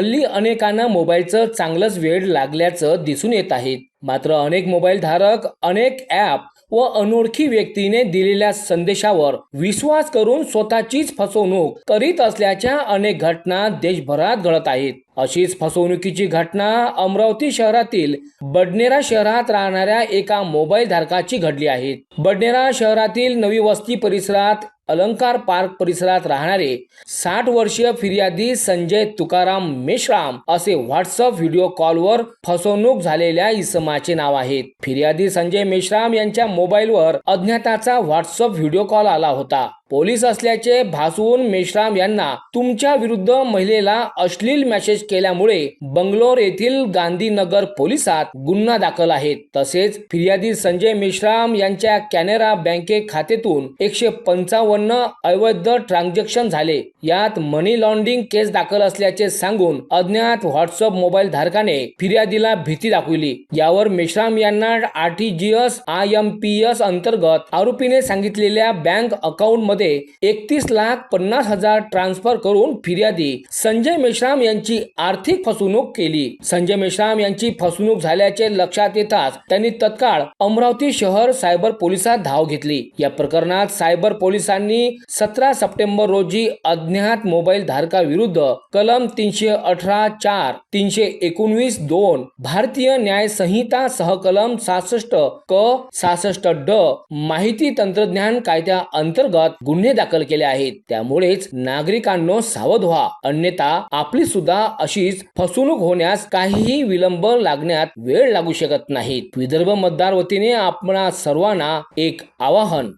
हल्ली अनेकांना मोबाईलचं चांगलंच वेळ लागल्याचं दिसून येत आहे. मात्र अनेक मोबाईल धारक अनेक ॲप व अनोळखी व्यक्तीने दिलेल्या संदेशावर विश्वास करून स्वतःचीच फसवणूक करीत असल्याच्या अनेक घटना देशभरात घडत आहेत. अशीच फसवणुकीची घटना अमरावती शहरातील बडनेरा शहरात राहणाऱ्या एका मोबाईल धारकाची घडली आहे. बडनेरा शहरातील नवी वस्ती परिसरात अलंकार पार्क परिसरात राहणारे साठ वर्षीय फिर्यादी संजय तुकाराम मेश्राम असे व्हॉट्सअप व्हिडिओ कॉलवर फसवणूक झालेल्या इसमाचे नाव आहेत फिर्यादी संजय मेश्राम यांच्या मोबाईलवर अज्ञाताचा व्हॉट्सअप व्हिडिओ कॉल आला होता. पोलीस असल्याचे भासवून मेश्राम यांना तुमच्या विरुद्ध महिलेला अश्लील मेसेज केल्यामुळे बंगलोर येथील गांधीनगर पोलिसात गुन्हा दाखल आहे. तसेच फिर्यादी संजय मेश्राम यांच्या कॅनरा बँके खात्यातून एकशे पंचावन्न अवैध ट्रान्झॅक्शन झाले. यात मनी लॉन्ड्रिंग केस दाखल असल्याचे सांगून अज्ञात व्हॉट्सअप मोबाईल धारकाने फिर्यादीला भीती दाखविली. यावर मेश्राम यांना RTGS I M P S अंतर्गत आरोपीने सांगितलेल्या बँक अकाउंटमध्ये एकतीस लाख पन्नास हजार ट्रान्सफर करून फिर्यादी संजय मेश्राम यांची आर्थिक फसवणूक केली. संजय मेश्राम यांची फसवणूक झाल्याचे लक्षात येताच त्यांनी तत्काळ अमरावती शहर सायबर पोलिसात धाव घेतली. या प्रकरणात सायबर पोलिसांनी सतरा सप्टेंबर रोजी अज्ञात मोबाईल धारकाविरुद्ध कलम तीनशे अठरा चार तीनशे एकोणवीस दोन भारतीय न्याय संहिता सहकलम सहासष्ट क सहासष्ट ड माहिती तंत्रज्ञान कायद्या अंतर्गत गुन्हे दाखल केले आहेत. त्यामुळेच नागरिकांनो सावध व्हा. अन्यथा आपली सुद्धा अशीच फसवणूक होण्यास काहीही विलंब लागण्यात वेळ लागू शकत नाहीत. विदर्भ मतदार वतीने आपणा सर्वांना एक आवाहन.